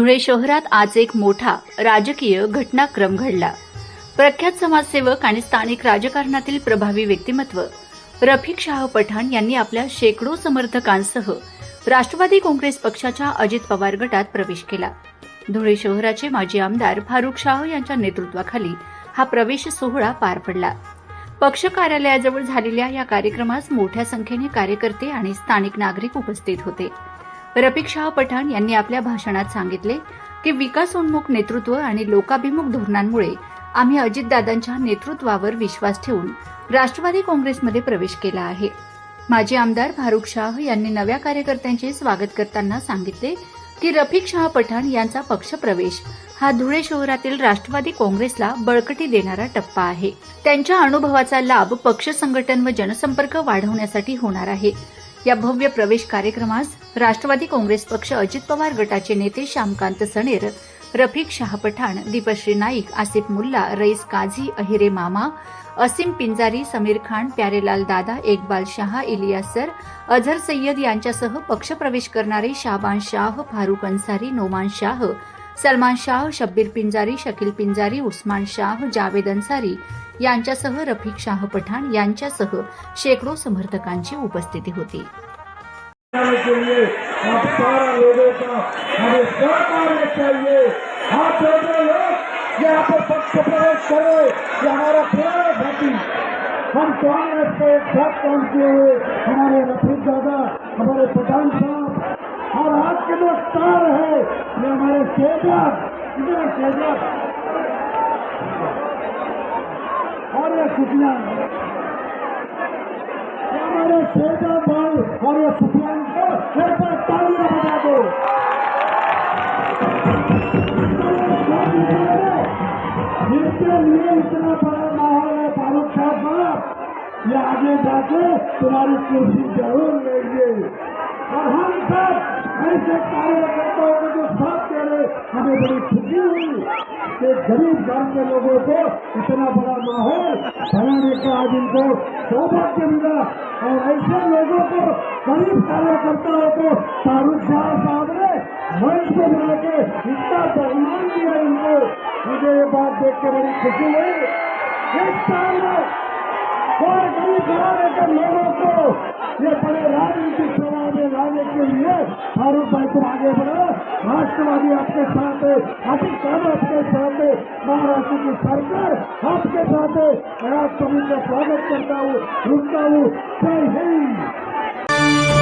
धुळे शहरात आज एक मोठा राजकीय घटनाक्रम घडला. प्रख्यात समाजसेवक आणि स्थानिक राजकारणातील प्रभावी व्यक्तिमत्व रफिक शाह पठाण यांनी आपल्या शेकडो समर्थकांसह राष्ट्रवादी काँग्रेस पक्षाच्या अजित पवार गटात प्रवेश केला. धुळे शहराचे माजी आमदार फारुख शाह यांच्या नेतृत्वाखाली हा प्रवेश सोहळा पार पडला. पक्ष कार्यालयाजवळ झालेल्या या कार्यक्रमास मोठ्या संख्येने कार्यकर्ते आणि स्थानिक नागरिक उपस्थित होते. रफिक शाह पठाण यांनी आपल्या भाषणात सांगितले की विकासोन्मुख नेतृत्व आणि लोकाभिमुख धोरणांमुळे आम्ही अजितदादांच्या नेतृत्वावर विश्वास ठेवून राष्ट्रवादी काँग्रेसमध्ये प्रवेश केला आहे. माजी आमदार फारुख शाह यांनी नव्या कार्यकर्त्यांचे स्वागत करताना सांगितले की रफिक शाह पठाण यांचा पक्षप्रवेश हा धुळे शहरातील राष्ट्रवादी काँग्रेसला बळकटी देणारा टप्पा आहे. त्यांच्या अनुभवाचा लाभ पक्ष संघटन व जनसंपर्क वाढवण्यासाठी होणार आहे. या भव्य प्रवेश कार्यक्रमास राष्ट्रवादी काँग्रेस पक्ष अजित पवार गटाचे नेते श्यामकांत सणेर रफिक शाह पठाण दीपश्री नाईक आसिफ मुल्ला रईस काझी अहिरे मामा असीम पिंजारी समीर खान प्यारेलाल दादा एकबाल शाह इलियास सर अझर सय्यद यांच्यासह पक्षप्रवेश करणारे शाबान शाह फारुख अन्सारी नोमान शाह सलमान शाह शब्बीर पिंजारी शकील पिंजारी उस्मान शाह जावेद अन्सारी यांच्यासह रफिक शाह पठाण यांच्यासह शेकडो समर्थकांची उपस्थिती होती. हम कांग्रेस एक साथ काम किए हुए हमारे रफीक दादा हमारे पठान साहब और आज के जो स्टार है ये हमारे शेजर इधर शेजर और ये सुखिया ये हमारे शेजर भाई और ये सुफियान को फिर पर तालियां बजा दो जिसके लिए इतना बड़ा माहौल है फारूक साहब साहब ये आगे जाके तुम्हारी कुर्सी जरूर लेंगे और हम सब ऐसे कार्यकर्ताओं को जो साथ दे रहे हमें बड़ी खुशी हुई कि गरीब गांव के लोगों को इतना बड़ा माहौल बनाने का आज इनको सौभाग्य मिला और ऐसे लोगों को गरीब कार्यकर्ताओं को शाहरुख शाह साहब ने मंच को बना के इतना सम्मान दिया इनको मुझे ये बात देख के बड़ी खुशी हुई इस साल में और गरीब घराने के लोगों को ये बड़े राजनीतिक करने के लिए फारूक भाई तुम आगे बढ़ो राष्ट्रवादी आपके साथ है। अभी कम आपके साथ है महाराष्ट्र की सरकार आपके साथ है मैं आप सभी का स्वागत करता हूँ रुकता हूँ जय हिंद